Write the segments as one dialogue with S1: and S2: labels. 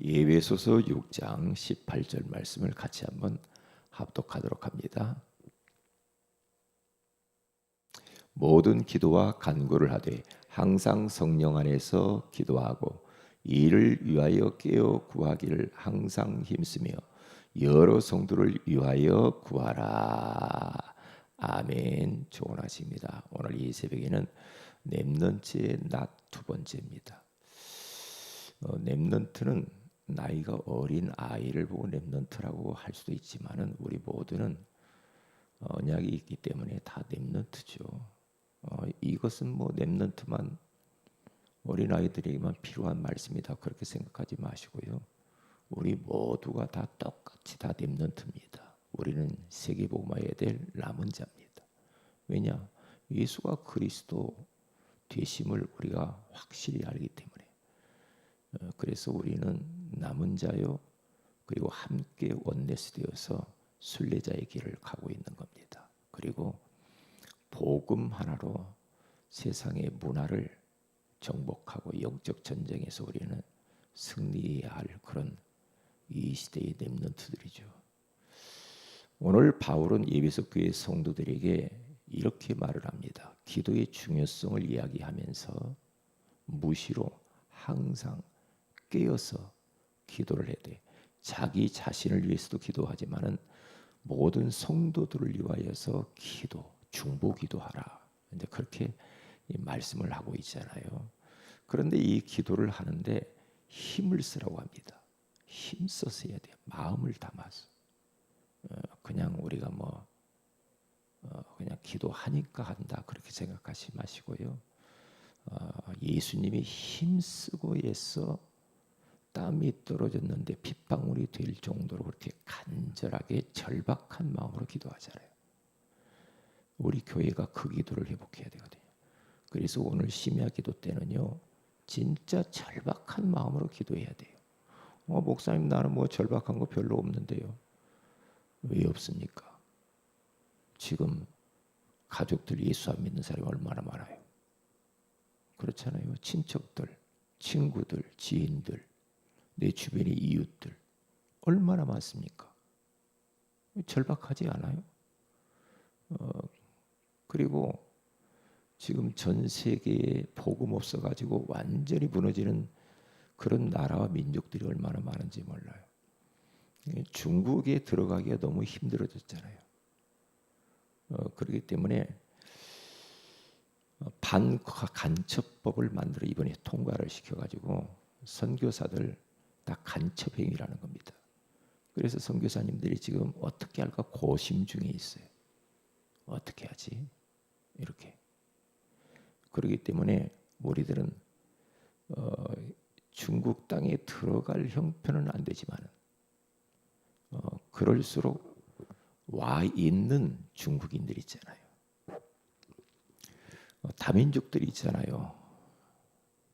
S1: 예배소서 6장 18절 말씀을 같이 한번 합독하도록 합니다. 모든 기도와 간구를 하되 항상 성령 안에서 기도하고 이를 위하여 깨어 구하기를 항상 힘쓰며 여러 성도를 위하여 구하라. 아멘. 좋은 아침입니다. 오늘 이 새벽에는 렘넌트의 낮 두 번째입니다. 어, 렘넌트는 나이가 어린 아이를 보고 렘넌트라고 할 수도 있지만은 우리 모두는 언약이 있기 때문에 다 렘넌트죠. 어, 이것은 뭐 렘넌트만 어린 아이들에게만 필요한 말씀이다 그렇게 생각하지 마시고요. 우리 모두가 다 똑같이 다 렘넌트입니다. 우리는 세계 복음화해야 될 남은 자입니다. 왜냐? 예수가 그리스도 되심을 우리가 확실히 알기 때문에 어, 그래서 우리는 남은 자요 그리고 함께 원내스 되어서 순례자의 길을 가고 있는 겁니다. 그리고 복음 하나로 세상의 문화를 정복하고 영적 전쟁에서 우리는 승리해야 할 그런 이 시대의 렘넌트들이죠. 오늘 바울은 예배석 교회 성도들에게 이렇게 말을 합니다. 기도의 중요성을 이야기하면서 무시로 항상 깨어서 기도를 해야 돼. 자기 자신을 위해서도 기도하지만은 모든 성도들을 위하여서 기도, 중보 기도하라. 이제 그렇게 말씀을 하고 있잖아요. 그런데 이 기도를 하는데 힘을 쓰라고 합니다. 힘 써서 해야 돼요. 마음을 담아서. 어, 그냥 우리가 뭐 어, 그냥 기도하니까 한다 그렇게 생각하지 마시고요. 어, 예수님이 힘 쓰고 해서 땀이 떨어졌는데 핏방울이 될 정도로 그렇게 간절하게 절박한 마음으로 기도하잖아요. 우리 교회가 그 기도를 회복해야 되거든요. 그래서 오늘 심야 기도 때는요, 진짜 절박한 마음으로 기도해야 돼요. 어, 목사님 나는 뭐 절박한 거 별로 없는데요. 왜 없습니까? 지금 가족들 예수 안 믿는 사람이 얼마나 많아요. 그렇잖아요. 친척들, 친구들, 지인들, 내 주변의 이웃들 얼마나 많습니까? 절박하지 않아요? 어, 그리고 지금 전 세계에 복음 없어 가지고 완전히 무너지는 그런 나라와 민족들이 얼마나 많은지 몰라요. 중국에 들어가기가 너무 힘들어졌잖아요. 어, 그렇기 때문에 반간첩법을 만들어 이번에 통과를 시켜가지고 선교사들 다 간첩 행위라는 겁니다. 그래서 선교사님들이 지금 어떻게 할까 고심 중에 있어요. 어떻게 하지? 이렇게. 그렇기 때문에 우리들은 어, 중국 땅에 들어갈 형편은 안 되지만 어, 그럴수록 와 있는 중국인들 있잖아요. 어, 다민족들이 있잖아요.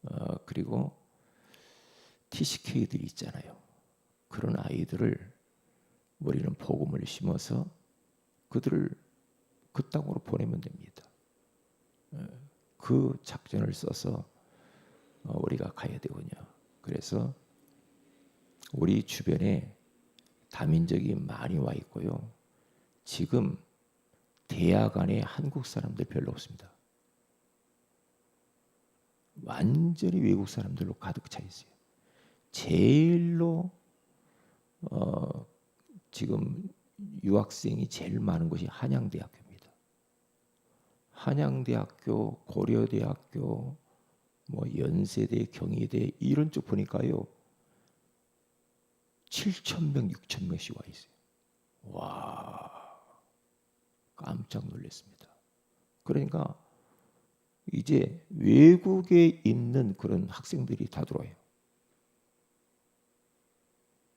S1: 어, 그리고 TCK들이 있잖아요. 그런 아이들을 우리는 복음을 심어서 그들을 그 땅으로 보내면 됩니다. 어, 그 작전을 써서 어, 우리가 가야 되군요. 그래서 우리 주변에 다민족이 많이 와 있고요. 지금 대학 안에 한국 사람들 별로 없습니다. 완전히 외국 사람들로 가득 차 있어요. 제일로 어, 지금 유학생이 제일 많은 곳이 한양대학교입니다. 한양대학교, 고려대학교, 뭐 연세대, 경희대 이런 쪽 보니까요. 7천 명, 6천 명씩 와 있어요. 와, 깜짝 놀랐습니다. 그러니까 이제 외국에 있는 그런 학생들이 다 들어와요.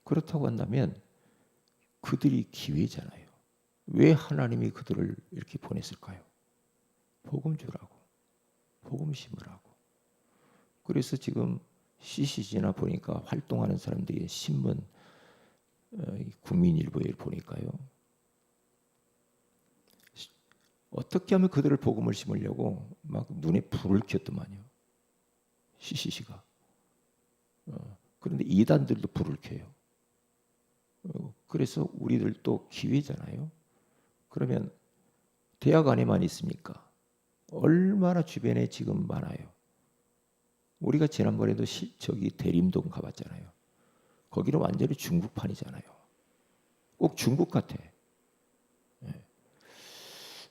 S1: 그렇다고 한다면 그들이 기회잖아요. 왜 하나님이 그들을 이렇게 보냈을까요? 복음 주라고, 복음 심으라고. 그래서 지금 CCG나 보니까 활동하는 사람들이 신문, 어, 국민일보에 보니까요. 어떻게 하면 그들을 복음을 심으려고 막 눈에 불을 켰더만요. CCC가. 어, 그런데 이단들도 불을 켜요. 어, 그래서 우리들도 기회잖아요. 그러면 대학 안에만 있습니까? 얼마나 주변에 지금 많아요. 우리가 지난번에도 시, 저기 대림동 가봤잖아요. 거기는 완전히 중국판이잖아요. 꼭 중국 같아. 예.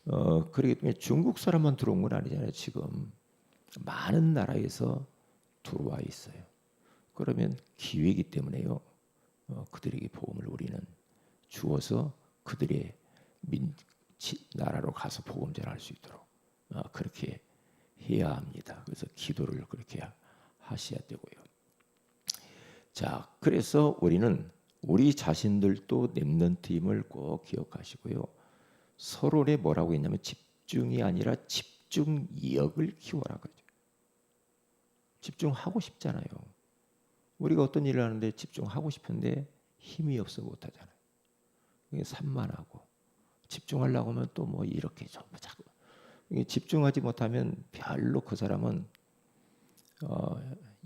S1: 어, 그렇기 때문에 중국 사람만 들어온 건 아니잖아요. 지금 많은 나라에서 들어와 있어요. 그러면 기회이기 때문에요. 어, 그들에게 복음을 우리는 주어서 그들의 민, 치, 나라로 가서 복음 전할 수 있도록 어, 그렇게 해야 합니다. 그래서 기도를 그렇게 하셔야 되고요. 자, 그래서 우리는 우리 자신들도 랩런트임을 꼭 기억하시고요. 서로의 뭐라고 했냐면 집중이 아니라 집중력을 키워라 그죠. 집중하고 싶잖아요. 우리가 어떤 일을 하는데 집중하고 싶은데 힘이 없어 못하잖아요. 이게 산만하고 집중하려고 하면 또 뭐 이렇게 좀 자꾸 이게 집중하지 못하면 별로 그 사람은 어,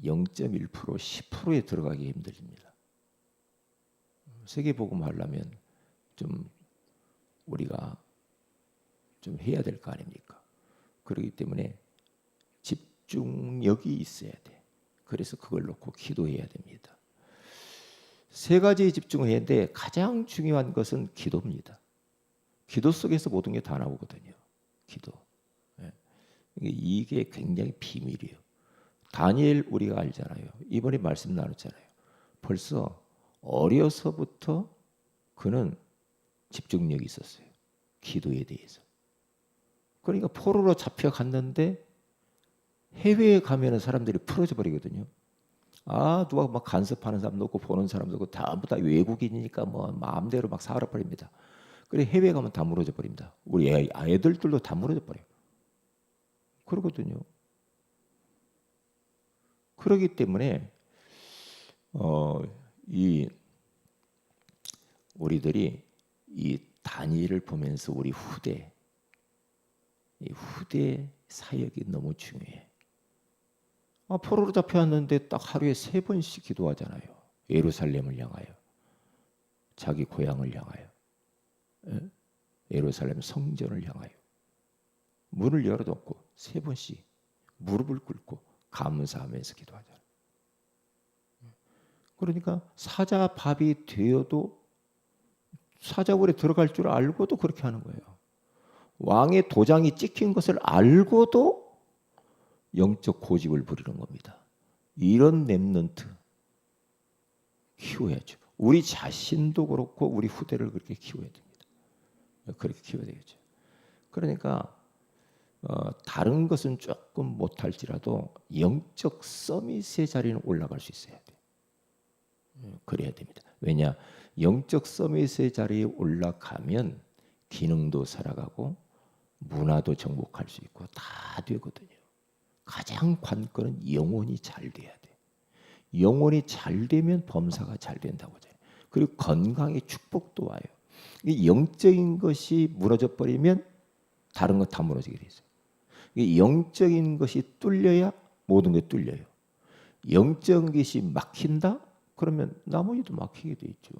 S1: 0.1% 10%에 들어가기 힘들입니다. 세계 복음 하려면 좀 우리가 좀 해야 될 거 아닙니까? 그렇기 때문에 집중력이 있어야 돼. 그래서 그걸 놓고 기도해야 됩니다. 세 가지에 집중해야 되는데 가장 중요한 것은 기도입니다. 기도 속에서 모든 게 다 나오거든요. 기도. 예. 이게 굉장히 비밀이에요. 다니엘 우리가 알잖아요. 이번에 말씀 나눴잖아요. 벌써 어려서부터 그는 집중력이 있었어요. 기도에 대해서. 그러니까 포로로 잡혀갔는데 해외에 가면은 사람들이 풀어져 버리거든요. 아 누가 막 간섭하는 사람도 없고 보는 사람도 없고 다부 다 외국인이니까 뭐 마음대로 막 살아 버립니다. 그래 해외 가면 다 무너져 버립니다. 우리 애, 아이들들도 다 무너져 버려요. 그러거든요. 그러기 때문에 어, 이 우리들이 이 단위를 보면서 우리 후대 이 후대 사역이 너무 중요해. 아, 포로로 잡혀왔는데 딱 하루에 세 번씩 기도하잖아요. 예루살렘을 향하여, 자기 고향을 향하여, 예? 예루살렘 성전을 향하여 문을 열어놓고 세 번씩 무릎을 꿇고 감사하면서 기도하잖아요. 그러니까 사자 밥이 되어도 사자굴에 들어갈 줄 알고도 그렇게 하는 거예요. 왕의 도장이 찍힌 것을 알고도 영적 고집을 부리는 겁니다. 이런 랩넌트 키워야죠. 우리 자신도 그렇고 우리 후대를 그렇게 키워야 됩니다. 그렇게 키워야 되겠죠. 그러니까 어, 다른 것은 조금 못할지라도 영적 서밋의 자리는 올라갈 수 있어야 돼. 음, 그래야 됩니다. 왜냐 영적 서밋의 자리에 올라가면 기능도 살아가고 문화도 정복할 수 있고 다 되거든요. 가장 관건은 영혼이 잘 돼야 돼. 영혼이 잘 되면 범사가 잘 된다고 하잖아요. 그리고 건강의 축복도 와요. 이 영적인 것이 무너져 버리면 다른 것 다 무너지게 돼 있어요. 이 영적인 것이 뚫려야 모든 게 뚫려요. 영적인 것이 막힌다? 그러면 나머지도 막히게 돼 있죠.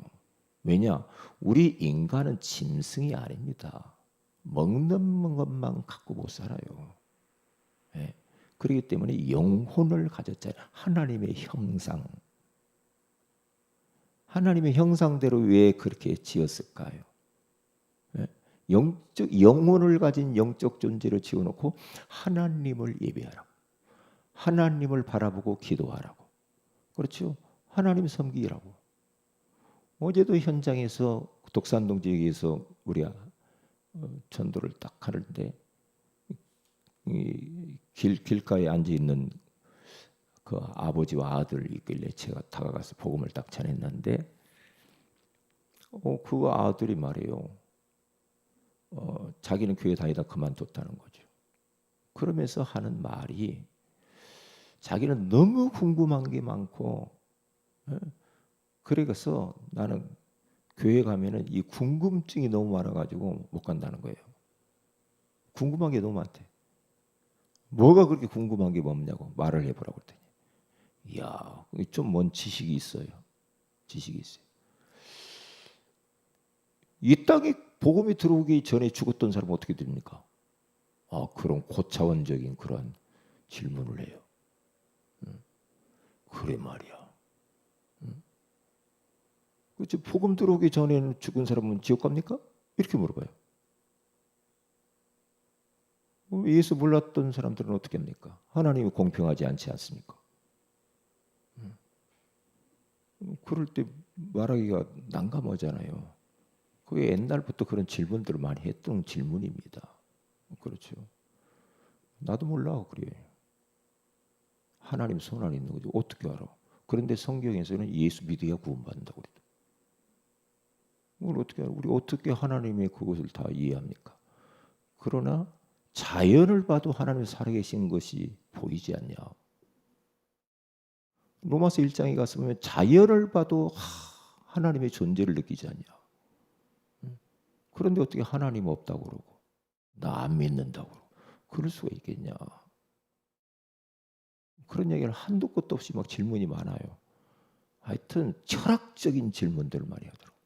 S1: 왜냐? 우리 인간은 짐승이 아닙니다. 먹는 것만 갖고 못 살아요. 네. 그렇기 때문에 영혼을 가졌잖아요. 하나님의 형상. 하나님의 형상대로 왜 그렇게 지었을까요? 네. 영적 영혼을 가진 영적 존재를 지어놓고 하나님을 예배하라고, 하나님을 바라보고 기도하라고, 그렇죠? 하나님 섬기라고. 어제도 현장에서 독산동 지역에서 우리가 어, 전도를 딱 하는데 길 길가에 앉아 있는 그 아버지와 아들 있길래 제가 다가가서 복음을 딱 전했는데 어, 그 아들이 말해요. 어, 자기는 교회 다니다 그만뒀다는 거죠. 그러면서 하는 말이 자기는 너무 궁금한 게 많고 예? 그래서 나는 교회 가면은 이 궁금증이 너무 많아가지고 못 간다는 거예요. 궁금한 게 너무 많대. 뭐가 그렇게 궁금한 게 뭐냐고 말을 해보라고 그랬더니 이야, 좀먼 지식이 있어요. 지식이 있어요. 이 땅에 복음이 들어오기 전에 죽었던 사람은 어떻게 됩니까? 아, 그런 고차원적인 그런 질문을 해요. 응. 그래 말이야. 응? 그치, 복음 들어오기 전에는 죽은 사람은 지옥 갑니까? 이렇게 물어봐요. 어, 예수 몰랐던 사람들은 어떻게 합니까? 하나님이 공평하지 않지 않습니까? 음. 그럴 때 말하기가 난감하잖아요. 그게 옛날부터 그런 질문들을 많이 했던 질문입니다. 그렇죠. 나도 몰라 그래. 하나님 손 안에 있는 거지 어떻게 알아? 그런데 성경에서는 예수 믿어야 구원받는다고 그래요. 그걸 어떻게 알아? 우리 어떻게 하나님의 그것을 다 이해합니까? 그러나 자연을 봐도 하나님 살아계신 것이 보이지 않냐? 로마서 1장에 가서 보면 자연을 봐도 하나님의 존재를 느끼지 않냐? 그런데 어떻게 하나님 없다고 그러고 나 안 믿는다고 그러고 그럴 수가 있겠냐? 그런 얘기를 한도 끝도 없이 막 질문이 많아요. 하여튼 철학적인 질문들 많이 하더라고.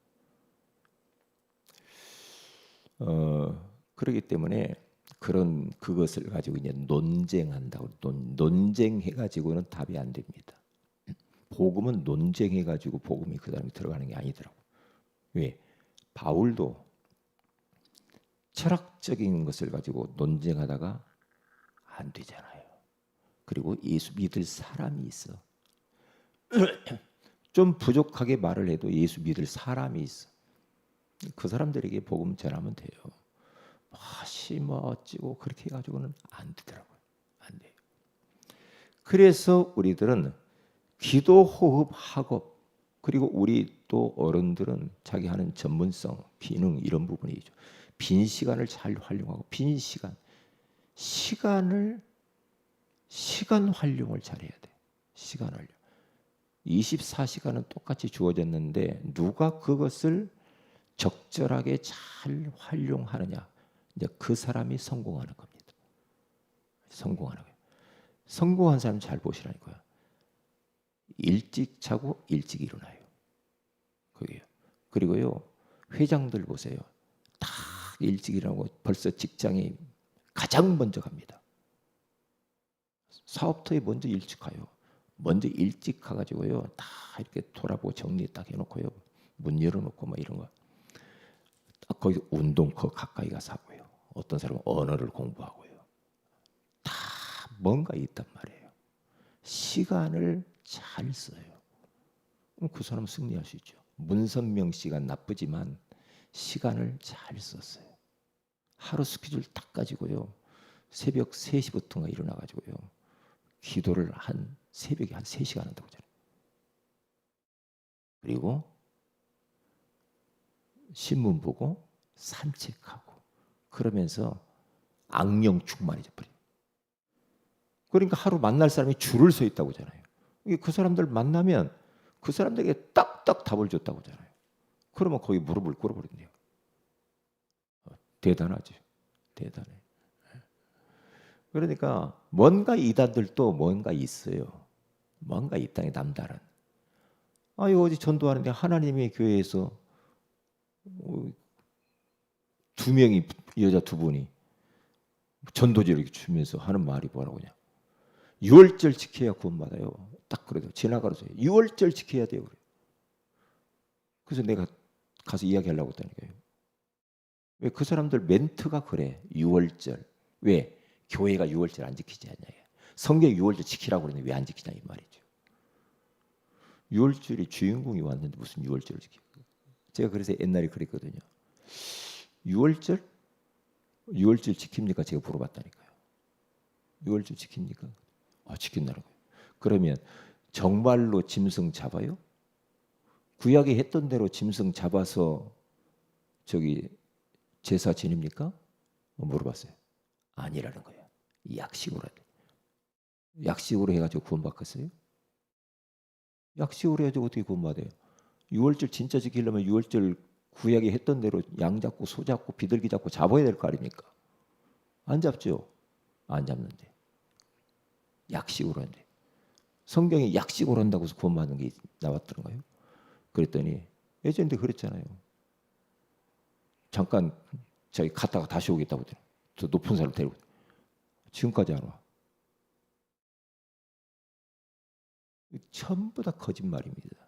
S1: 어, 그렇기 때문에 그런 그것을 가지고 이제 논쟁한다고 논, 논쟁해 가지고는 답이 안 됩니다. 복음은 논쟁해 가지고 복음이 그 다음에 들어가는 게 아니더라고. 왜? 바울도 철학적인 것을 가지고 논쟁하다가 안 되잖아요. 그리고 예수 믿을 사람이 있어. 좀 부족하게 말을 해도 예수 믿을 사람이 있어. 그 사람들에게 복음 전하면 돼요. 맛이 뭐 어찌고 그렇게 해가지고는 안 되더라고요. 안 돼요. 그래서 우리들은 기도 호흡 학업 그리고 우리 또 어른들은 자기 하는 전문성, 기능 이런 부분이죠. 빈 시간을 잘 활용하고 빈 시간, 시간을 시간 활용을 잘해야 돼. 시간 활용. 24시간은 똑같이 주어졌는데 누가 그것을 적절하게 잘 활용하느냐. 이제 그 사람이 성공하는 겁니다. 성공하는 거예요. 성공한 사람 잘 보시라니까요. 일찍 자고 일찍 일어나요. 그게요. 그리고요 회장들 보세요. 다 일찍 일어나고 벌써 직장이 가장 먼저 갑니다. 사업터에 먼저 일찍 가요. 먼저 일찍 가가지고요 다 이렇게 돌아보고 정리 딱 해놓고요 문 열어놓고 막 이런 거. 딱 거기 운동커 가까이 가서 하고요. 어떤 사람은 언어를 공부하고요. 다 뭔가 있단 말이에요. 시간을 잘 써요. 그럼 그 사람 승리할 수 있죠. 문선명 씨가 나쁘지만 시간을 잘 썼어요. 하루 스케줄 딱 가지고요. 새벽 3시부터가 일어나 가지고요. 기도를 한 새벽에 한 3시간 한다고 하잖아요. 그리고 신문 보고 산책하고 그러면서 악령 충만해져 버려요. 그러니까 하루 만날 사람이 줄을 서 있다고 하잖아요. 그 사람들 만나면 그 사람들에게 딱딱 답을 줬다고 하잖아요. 그러면 거기 무릎을 꿇어버린대요. 어, 대단하죠. 대단해. 그러니까 뭔가 이단들도 뭔가 있어요. 뭔가 이 땅에 남다른. 아, 이거 어디 전도하는데 하나님의 교회에서 뭐 두 명이 여자 두 분이 전도지를 주면서 하는 말이 뭐라고냐? 6월절 지켜야 구원받아요. 딱 그래도 지나가서 6월절 지켜야 돼요. 그래서 내가 가서 이야기하려고 했다니까요. 왜 그 사람들 멘트가 그래? 6월절. 왜? 교회가 6월절 안 지키지 않냐. 성경 6월절 지키라고 그러는데 왜 안 지키냐 이 말이죠. 6월절이 주인공이 왔는데 무슨 6월절을 지켜? 제가 그래서 옛날에 그랬거든요. 6월절? 6월절 지킵니까? 제가 물어봤다니까요. 6월절 지킵니까? 아, 지킨다는 거예요. 그러면 정말로 짐승 잡아요? 구약에 했던 대로 짐승 잡아서 저기 제사 지닙니까? 뭐 물어봤어요. 아니라는 거예요. 약식으로 약식으로 해가지고 구원받겠어요? 약식으로 해가지고 어떻게 구원받아요? 6월절 진짜 지키려면 6월절 구약에 했던 대로 양 잡고 소 잡고 비둘기 잡고 잡아야 될 거 아닙니까? 안 잡죠? 안 잡는데 약식으로 하는데 성경에 약식으로 한다고 해서 구원받는 게 나왔더런가요? 그랬더니 예전에 그랬잖아요. 잠깐 저기 갔다가 다시 오겠다고 저 높은 사람 데리고 지금까지 안 와. 전부 다 거짓말입니다.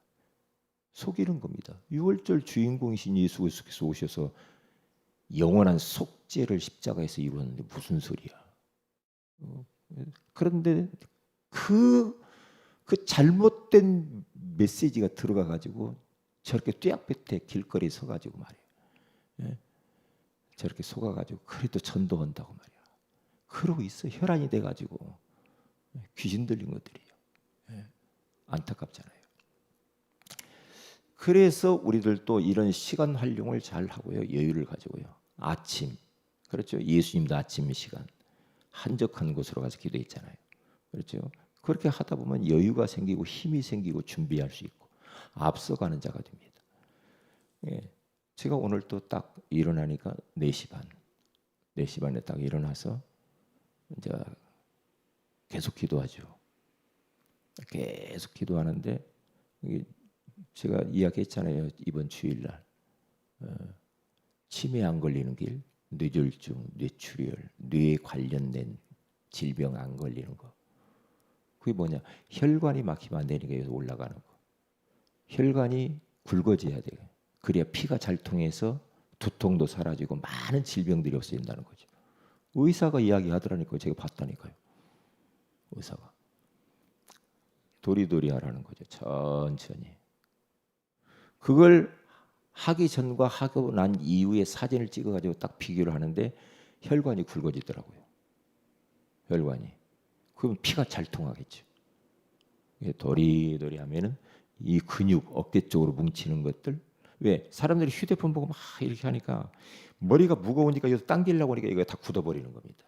S1: 속이는 겁니다. 6월절 주인공이신 예수 그리스도께서 오셔서 영원한 속죄를 십자가에서 이루었는데 무슨 소리야? 어, 그런데 그, 그 잘못된 메시지가 들어가 가지고 저렇게 뙤약볕에 길거리에 서 가지고 말이에요. 예? 저렇게 속아 가지고 그래도 전도한다고 말이야. 그러고 있어 혈안이 돼 가지고 귀신 들린 것들이요. 예? 안타깝잖아요. 그래서 우리들도 이런 시간 활용을 잘 하고요. 여유를 가지고요. 아침. 그렇죠. 예수님도 아침 시간 한적한 곳으로 가서 기도했잖아요. 그렇죠. 그렇게 하다 보면 여유가 생기고 힘이 생기고 준비할 수 있고 앞서가는 자가 됩니다. 예. 제가 오늘 또 딱 일어나니까 4시 반. 4시 반에 딱 일어나서 이제 계속 기도하죠. 계속 기도하는데 제가 이야기했잖아요 이번 주일날 어, 치매 안 걸리는 길, 뇌졸중, 뇌출혈, 뇌에 관련된 질병 안 걸리는 거. 그게 뭐냐? 혈관이 막히면 안 되니까 올라가는 거. 혈관이 굵어져야 돼. 그래야 피가 잘 통해서 두통도 사라지고 많은 질병들이 없어진다는 거죠. 의사가 이야기하더라니까요. 제가 봤다니까요. 의사가 도리도리 하라는 거죠. 천천히. 그걸 하기 전과 하고 난 이후에 사진을 찍어가지고 딱 비교를 하는데 혈관이 굵어지더라고요. 혈관이. 그러면 피가 잘 통하겠죠. 도리도리 하면은 이 근육 어깨 쪽으로 뭉치는 것들 왜 사람들이 휴대폰 보고 막 이렇게 하니까 머리가 무거우니까 이거 당기려고 하니까 이거 다 굳어버리는 겁니다.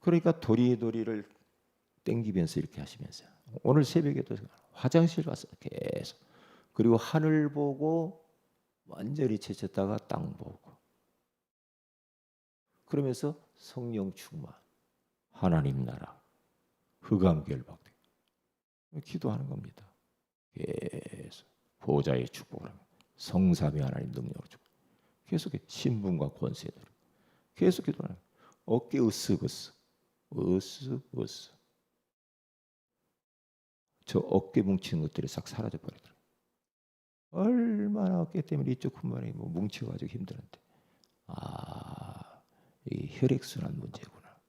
S1: 그러니까 도리도리를 땡기면서 이렇게 하시면서 오늘 새벽에도 화장실 가서 계속 그리고 하늘 보고 완전히 제쳤다가 땅 보고. 그러면서 성령 충만 하나님 나라 흑암 결박돼 기도하는 겁니다. 계속 보좌의 축복을 하면 성삼위 하나님 능력으로 축복. 계속 신분과 권세들. 계속 기도하는 어깨 으쓱으쓱 으쓱으쓱. 저 어깨 뭉치는 것들이 싹 사라져 버리더라. 얼마나 어깨 때문에 이쪽 근만이 뭐 뭉쳐가지고 힘들었는데 아, 이 혈액순환 문제구나.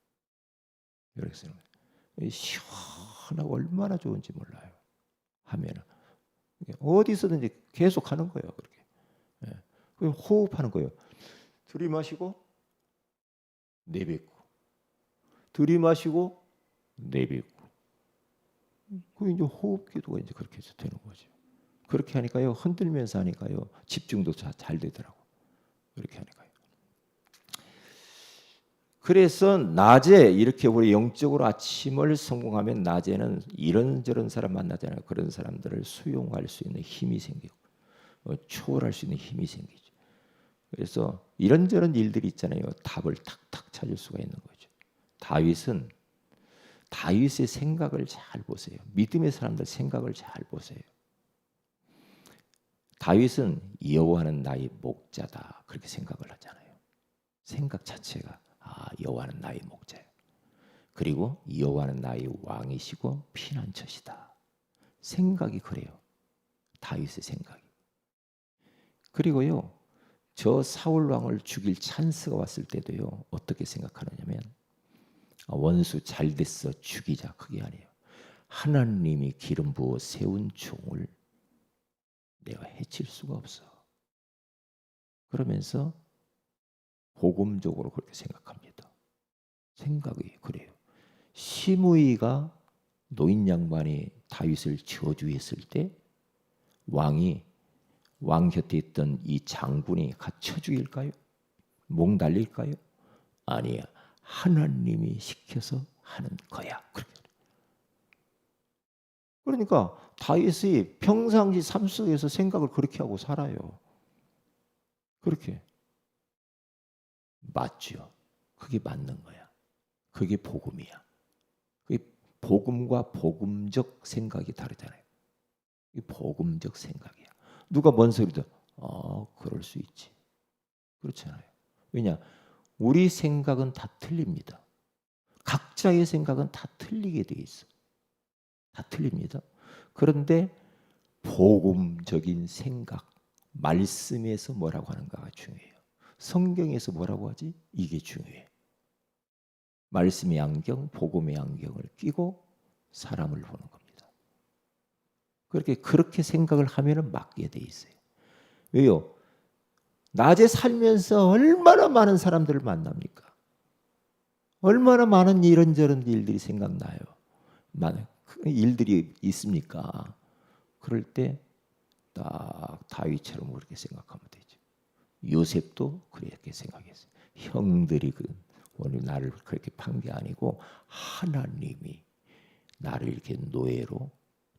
S1: 혈액순환. 시원하고 얼마나 좋은지 몰라요. 하면은 어디서든지 계속 하는 거예요. 그렇게. 예. 그 호흡하는 거예요. 들이마시고 내뱉고 들이마시고 내뱉고 그 이제 호흡 기도가 이제 그렇게 해서 되는 거죠. 그렇게 하니까요 흔들면서 하니까요 집중도 잘 되더라고. 그렇게 하니까요. 그래서 낮에 이렇게 우리 영적으로 아침을 성공하면 낮에는 이런저런 사람 만나잖아요. 그런 사람들을 수용할 수 있는 힘이 생기고 어, 초월할 수 있는 힘이 생기죠. 그래서 이런저런 일들이 있잖아요. 답을 탁탁 찾을 수가 있는 거죠. 다윗은 다윗의 생각을 잘 보세요. 믿음의 사람들 생각을 잘 보세요. 다윗은 여호와는 나의 목자다 그렇게 생각을 하잖아요. 생각 자체가 아 여호와는 나의 목자예요. 그리고 여호와는 나의 왕이시고 피난처시다. 생각이 그래요. 다윗의 생각이. 그리고요. 저 사울 왕을 죽일 찬스가 왔을 때도요. 어떻게 생각하느냐면 아, 원수 잘 됐어 죽이자 그게 아니에요. 하나님이 기름 부어 세운 종을 내가 해칠 수가 없어. 그러면서 복음적으로 그렇게 생각합니다. 생각이 그래요. 시므이가 노인 양반이 다윗을 저주했을 때 왕이 왕 곁에 있던 이 장군이 갇혀 죽일까요? 목 날릴까요? 아니야. 하나님이 시켜서 하는 거야. 그 러니까 다윗이 평상시 삶 속에서 생각을 그렇게 하고 살아요. 그렇게 맞죠. 그게 맞는 거야. 그게 복음이야. 그게 복음과 복음적 생각이 다르잖아요. 이 복음적 생각이야. 누가 뭔 소리도 어 그럴 수 있지. 그렇잖아요. 왜냐 우리 생각은 다 틀립니다. 각자의 생각은 다 틀리게 돼 있어. 다 틀립니다. 그런데 복음적인 생각, 말씀에서 뭐라고 하는가가 중요해요. 성경에서 뭐라고 하지? 이게 중요해. 말씀의 안경, 복음의 안경을 끼고 사람을 보는 겁니다. 그렇게 그렇게 생각을 하면은 맞게 돼 있어요. 왜요? 낮에 살면서 얼마나 많은 사람들을 만납니까? 얼마나 많은 이런저런 일들이 생각나요. 많은 일들이 있습니까? 그럴 때 딱 다윗처럼 그렇게 생각하면 되죠. 요셉도 그렇게 생각했어요. 형들이 그 오늘 나를 그렇게 판 게 아니고 하나님이 나를 이렇게 노예로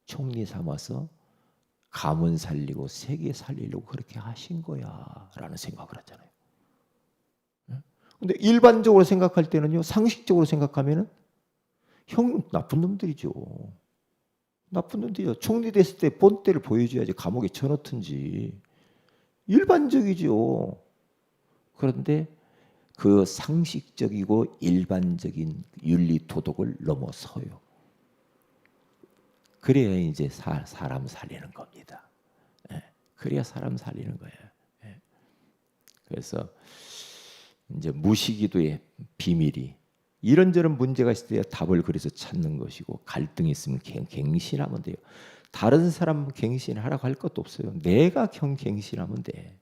S1: 총리 삼아서 가문 살리고 세계 살리려고 그렇게 하신 거야라는 생각을 하잖아요. 근데 일반적으로 생각할 때는요, 상식적으로 생각하면은 형 나쁜 놈들이죠. 나쁜 놈들이요. 총리 됐을 때 본때를 보여줘야지 감옥에 쳐넣든지 일반적이죠. 그런데 그 상식적이고 일반적인 윤리 도덕을 넘어서요. 그래야 이제 사, 람 살리는 겁니다. 예, 그래야 사람 살리는 거예요. 예. 그래서 이제 무시기도의 비밀이 이런저런 문제가 있을 때 답을 그래서 찾는 것이고 갈등이 있으면 갱신하면 돼요. 다른 사람 갱신하라고 할 것도 없어요. 내가 경 갱신하면 돼.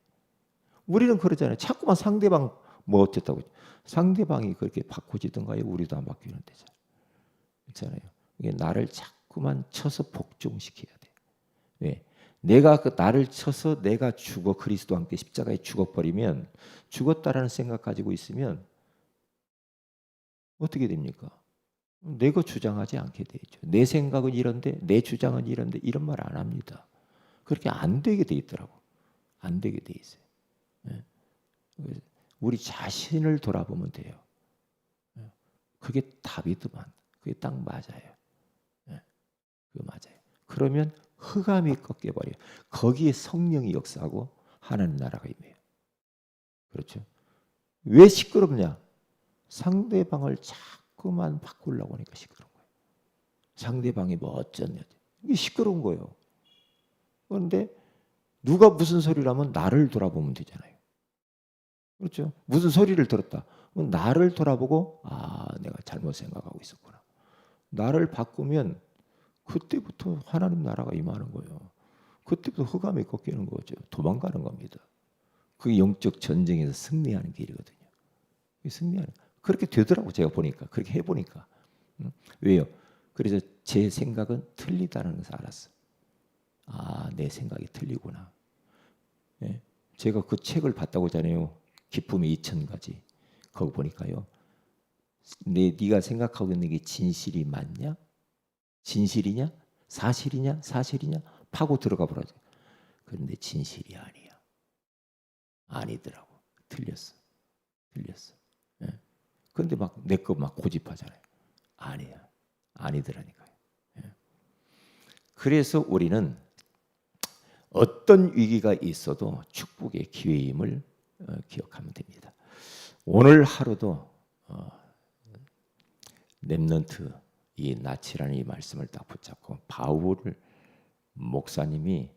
S1: 우리는 그러잖아요. 자꾸만 상대방 뭐 어쨌다고 상대방이 그렇게 바꾸지든가요. 우리도 안 바뀌는 데잖아요. 그렇잖아요. 이게 나를 자꾸만 쳐서 복종시켜야 돼. 왜? 내가 그 나를 쳐서 내가 죽어 그리스도 함께 십자가에 죽어버리면 죽었다라는 생각 가지고 있으면 어떻게 됩니까? 내가 주장하지 않게 되죠. 내 생각은 이런데 내 주장은 이런데 이런 말 안 합니다. 그렇게 안 되게 돼 있더라고. 안 되게 돼 있어요. 예. 우리 자신을 돌아보면 돼요. 예. 그게 답이더만. 그게 딱 맞아요. 예. 그 맞아요. 그러면 흑암이 꺾여 버려요. 거기에 성령이 역사하고 하나님 나라가 임해요. 그렇죠? 왜 시끄럽냐? 상대방을 자꾸만 바꾸려고 하니까 시끄러운 거예요. 상대방이 뭐 어쩌냐. 이게 시끄러운 거예요. 그런데 누가 무슨 소리를 하면 나를 돌아보면 되잖아요. 그렇죠? 무슨 소리를 들었다. 나를 돌아보고 아 내가 잘못 생각하고 있었구나. 나를 바꾸면 그때부터 하나님 나라가 임하는 거예요. 그때부터 흑암이 꺾이는 거죠. 도망가는 겁니다. 그게 영적 전쟁에서 승리하는 길이거든요. 승리하는 그렇게 되더라고 제가 보니까 그렇게 해보니까 응? 왜요? 그래서 제 생각은 틀리다는 것을 알았어. 아 내 생각이 틀리구나. 예? 제가 그 책을 봤다고 하잖아요. 기품이 2천 가지. 거기 보니까요. 내 네가 생각하고 있는 게 진실이 맞냐? 진실이냐? 사실이냐? 사실이냐? 파고 들어가 보라죠. 그런데 진실이 아니야. 아니더라고. 틀렸어. 틀렸어. 예. 근데 막 내 거 막 고집하잖아요. 아니야. 아니더라니까요. 예. 그래서 우리는 어떤 위기가 있어도 축복의 기회임을 어, 기억하면 됩니다. 오늘 하루도 어, 렘넌트 이 낯이라는 이 말씀을 딱 붙잡고 바울을 목사님이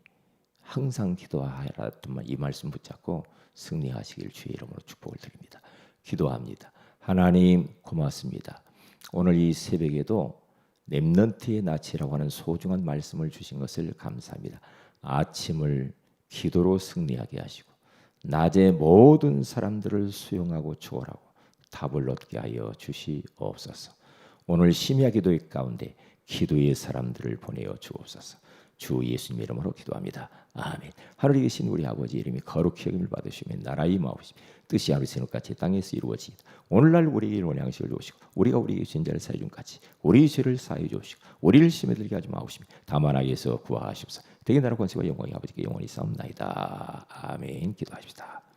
S1: 항상 기도하라던 이 말씀 붙잡고 승리하시길 주의 이름으로 축복을 드립니다. 기도합니다. 하나님 고맙습니다. 오늘 이 새벽에도 렘넌트의 낯이라고 하는 소중한 말씀을 주신 것을 감사합니다. 아침을 기도로 승리하게 하시고 낮에 모든 사람들을 수용하고 초월하고 답을 얻게 하여 주시옵소서. 오늘 심야 기도의 가운데 기도의 사람들을 보내어 주옵소서. 주 예수님 이름으로 기도합니다. 아멘. 하늘에 계신 우리 아버지 이름이 거룩히 여김을 받으시며 나라의 임하옵시 뜻이 하늘에서 같이 땅에서 이루어지이다. 오늘날 우리에게 일원 양식을 주시고 우리가 우리에게 진 자를 사해 준 같이 우리의 죄를 사해 주시고 우리를 심에 들게 하지 마옵시며 다만 악에서 구하시옵소서. 대개 나라 권세와 영광이 아버지께 영원히 싸움나이다. 아멘. 기도하십시다.